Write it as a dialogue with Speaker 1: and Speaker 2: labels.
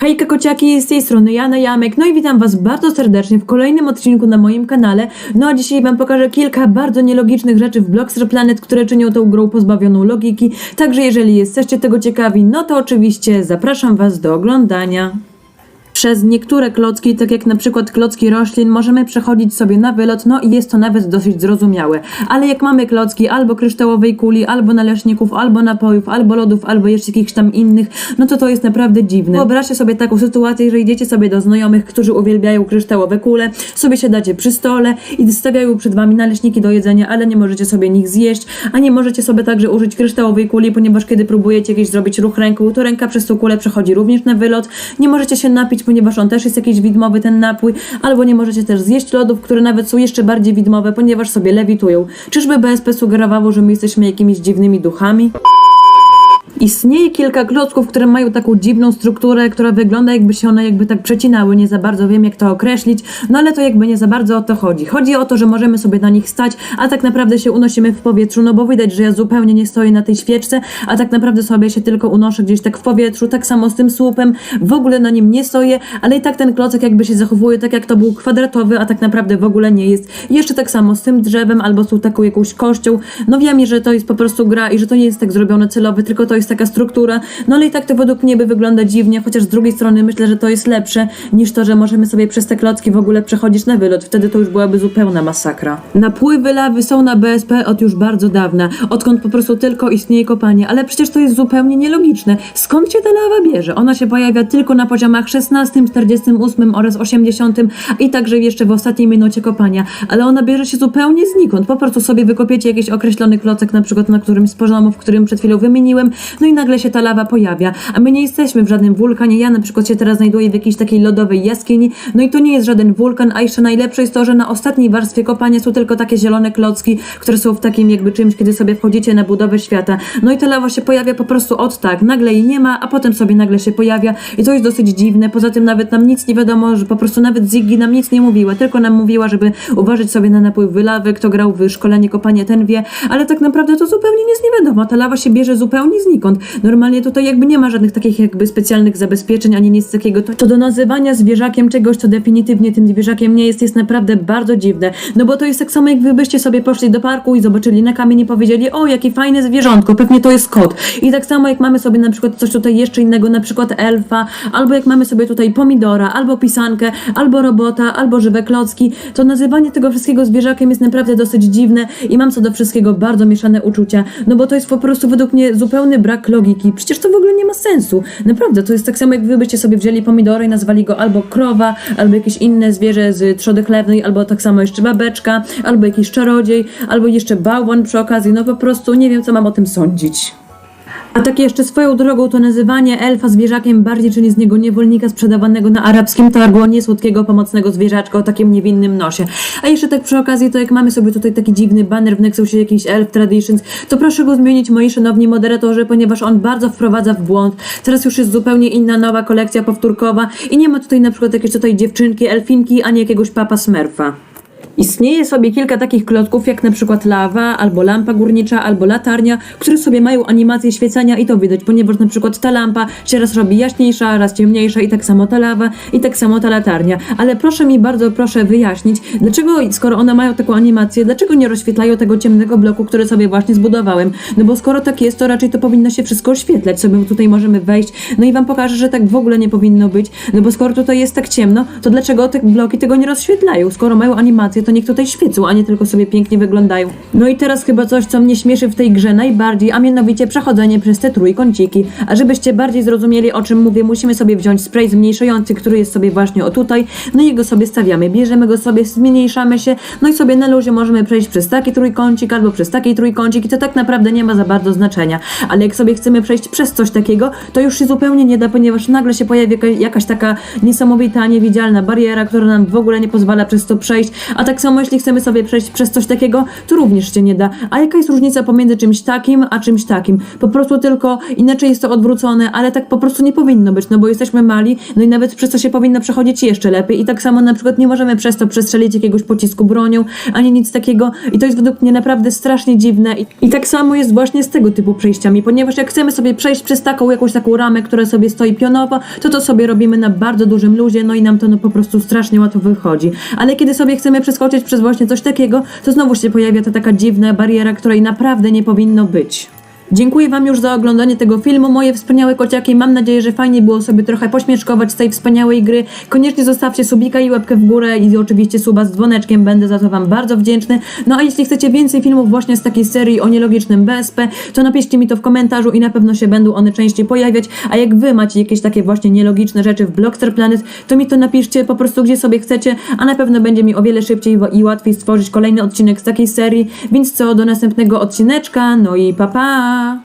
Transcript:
Speaker 1: Hejka kociaki, z tej strony Jana Jamek, no i witam was bardzo serdecznie w kolejnym odcinku na moim kanale. No a dzisiaj wam pokażę kilka bardzo nielogicznych rzeczy w Blockster Planet, które czynią tą grą pozbawioną logiki. Także jeżeli jesteście tego ciekawi, no to oczywiście zapraszam was do oglądania. Przez niektóre klocki, tak jak na przykład klocki roślin, możemy przechodzić sobie na wylot, no i jest to nawet dosyć zrozumiałe. Ale jak mamy klocki albo kryształowej kuli, albo naleśników, albo napojów, albo lodów, albo jeszcze jakichś tam innych, no to to jest naprawdę dziwne. Wyobraźcie sobie taką sytuację, że idziecie sobie do znajomych, którzy uwielbiają kryształowe kule, sobie siadacie przy stole i stawiają przed wami naleśniki do jedzenia, ale nie możecie sobie nich zjeść, a nie możecie sobie także użyć kryształowej kuli, ponieważ kiedy próbujecie jakiś zrobić ruch ręką, to ręka przez tą kulę przechodzi również na wylot. Nie możecie się napić, ponieważ on też jest jakiś widmowy ten napój, albo nie możecie też zjeść lodów, które nawet są jeszcze bardziej widmowe, ponieważ sobie lewitują. Czyżby BSP sugerowało, że my jesteśmy jakimiś dziwnymi duchami? Istnieje kilka klocków, które mają taką dziwną strukturę, która wygląda jakby się one jakby tak przecinały, nie za bardzo wiem jak to określić, no ale to jakby nie za bardzo o to chodzi. Chodzi o to, że możemy sobie na nich stać, a tak naprawdę się unosimy w powietrzu, no bo widać, że ja zupełnie nie stoję na tej świeczce, a tak naprawdę sobie się tylko unoszę gdzieś tak w powietrzu, tak samo z tym słupem, w ogóle na nim nie stoję, ale i tak ten klocek jakby się zachowuje tak jak to był kwadratowy, a tak naprawdę w ogóle nie jest. Jeszcze tak samo z tym drzewem albo z tą taką jakąś kością, no wiem, że to jest po prostu gra i że to nie jest tak zrobione celowe, tylko to jest taka struktura, no ale i tak to według mnie by wygląda dziwnie, chociaż z drugiej strony myślę, że to jest lepsze niż to, że możemy sobie przez te klocki w ogóle przechodzić na wylot. Wtedy to już byłaby zupełna masakra. Napływy lawy są na BSP od już bardzo dawna, odkąd po prostu tylko istnieje kopanie, ale przecież to jest zupełnie nielogiczne. Skąd się ta lawa bierze? Ona się pojawia tylko na poziomach 16, 48 oraz 80 i także jeszcze w ostatniej minucie kopania, ale ona bierze się zupełnie znikąd. Po prostu sobie wykopiecie jakiś określony klocek, na przykład na którymś z poziomów, którym przed chwilą wymieniłem, no i nagle się ta lawa pojawia, a my nie jesteśmy w żadnym wulkanie. Ja na przykład się teraz znajduję w jakiejś takiej lodowej jaskini, no i to nie jest żaden wulkan, a jeszcze najlepsze jest to, że na ostatniej warstwie kopania są tylko takie zielone klocki, które są w takim jakby czymś, kiedy sobie wchodzicie na budowę świata. No i ta lawa się pojawia po prostu od tak, nagle jej nie ma, a potem sobie nagle się pojawia i to jest dosyć dziwne. Poza tym nawet nam nic nie wiadomo, że po prostu nawet Ziggy nam nic nie mówiła, tylko nam mówiła, żeby uważać sobie na napływ lawy, kto grał w szkolenie kopania, ten wie, ale tak naprawdę to zupełnie nic nie wiadomo. Ta lawa się bierze zupełnie znikąd. Normalnie tutaj jakby nie ma żadnych takich jakby specjalnych zabezpieczeń, ani nic takiego. To, to do nazywania zwierzakiem czegoś, co definitywnie tym zwierzakiem nie jest, jest naprawdę bardzo dziwne. No bo to jest tak samo, jak wy byście sobie poszli do parku i zobaczyli na kamień i powiedzieli, o jakie fajne zwierzątko, pewnie to jest kot. I tak samo jak mamy sobie na przykład coś tutaj jeszcze innego, na przykład elfa, albo jak mamy sobie tutaj pomidora, albo pisankę, albo robota, albo żywe klocki, to nazywanie tego wszystkiego zwierzakiem jest naprawdę dosyć dziwne i mam co do wszystkiego bardzo mieszane uczucia, no bo to jest po prostu według mnie zupełny brak logiki. Przecież to w ogóle nie ma sensu. Naprawdę, to jest tak samo jak wy byście sobie wzięli pomidora i nazwali go albo krowa, albo jakieś inne zwierzę z trzody chlewnej, albo tak samo jeszcze babeczka, albo jakiś czarodziej, albo jeszcze bałwan przy okazji. No po prostu nie wiem, co mam o tym sądzić. A tak jeszcze swoją drogą to nazywanie elfa zwierzakiem bardziej czyni z niego niewolnika sprzedawanego na arabskim targu, a nie słodkiego, pomocnego zwierzaczka o takim niewinnym nosie. A jeszcze tak przy okazji, to jak mamy sobie tutaj taki dziwny banner w Nexusie jakiś Elf Traditions, to proszę go zmienić moi szanowni moderatorzy, ponieważ on bardzo wprowadza w błąd. Teraz już jest zupełnie inna nowa kolekcja powtórkowa i nie ma tutaj na przykład jakieś tutaj dziewczynki, elfinki, ani jakiegoś papa smurfa. Istnieje sobie kilka takich klocków, jak na przykład lawa, albo lampa górnicza, albo latarnia, które sobie mają animację świecenia i to widać, ponieważ na przykład ta lampa się raz robi jaśniejsza, raz ciemniejsza i tak samo ta lawa i tak samo ta latarnia. Ale proszę mi bardzo, proszę wyjaśnić, dlaczego, skoro one mają taką animację, dlaczego nie rozświetlają tego ciemnego bloku, który sobie właśnie zbudowałem? No bo skoro tak jest, to raczej to powinno się wszystko oświetlać, sobie tutaj możemy wejść, no i wam pokażę, że tak w ogóle nie powinno być, no bo skoro tutaj jest tak ciemno, to dlaczego te bloki tego nie rozświetlają? Skoro mają animację, to niech tutaj świecą, a nie tylko sobie pięknie wyglądają. No i teraz chyba coś, co mnie śmieszy w tej grze najbardziej, a mianowicie przechodzenie przez te trójkąciki. A żebyście bardziej zrozumieli, o czym mówię, musimy sobie wziąć spray zmniejszający, który jest sobie właśnie o tutaj, no i go sobie stawiamy. Bierzemy go sobie, zmniejszamy się, no i sobie na luzie możemy przejść przez taki trójkącik albo przez taki trójkącik i to tak naprawdę nie ma za bardzo znaczenia. Ale jak sobie chcemy przejść przez coś takiego, to już się zupełnie nie da, ponieważ nagle się pojawi jaka- jakaś taka niesamowita, niewidzialna bariera, która nam w ogóle nie pozwala przez to przejść, a tak tak samo jeśli chcemy sobie przejść przez coś takiego, to również się nie da. A jaka jest różnica pomiędzy czymś takim, a czymś takim? Po prostu tylko inaczej jest to odwrócone, ale tak po prostu nie powinno być, no bo jesteśmy mali, no i nawet przez to się powinno przechodzić jeszcze lepiej. I tak samo na przykład nie możemy przez to przestrzelić jakiegoś pocisku bronią, ani nic takiego. I to jest według mnie naprawdę strasznie dziwne. I, I tak samo jest właśnie z tego typu przejściami, ponieważ jak chcemy sobie przejść przez taką jakąś taką ramę, która sobie stoi pionowo, to to sobie robimy na bardzo dużym luzie, no i nam to no po prostu strasznie łatwo wychodzi. Ale kiedy sobie chcemy przeskoczyć przez właśnie coś takiego, to znowu się pojawia ta taka dziwna bariera, której naprawdę nie powinno być. Dziękuję Wam już za oglądanie tego filmu, moje wspaniałe kociaki. Mam nadzieję, że fajnie było sobie trochę pośmieszkować z tej wspaniałej gry. Koniecznie zostawcie subika i łapkę w górę i oczywiście suba z dzwoneczkiem, będę za to Wam bardzo wdzięczny. No a jeśli chcecie więcej filmów właśnie z takiej serii o nielogicznym BSP, to napiszcie mi to w komentarzu i na pewno się będą one częściej pojawiać. A jak Wy macie jakieś takie właśnie nielogiczne rzeczy w Blockster Planet, to mi to napiszcie po prostu gdzie sobie chcecie, a na pewno będzie mi o wiele szybciej i łatwiej stworzyć kolejny odcinek z takiej serii. Więc co, do następnego odcineczka, no i pa pa! rumah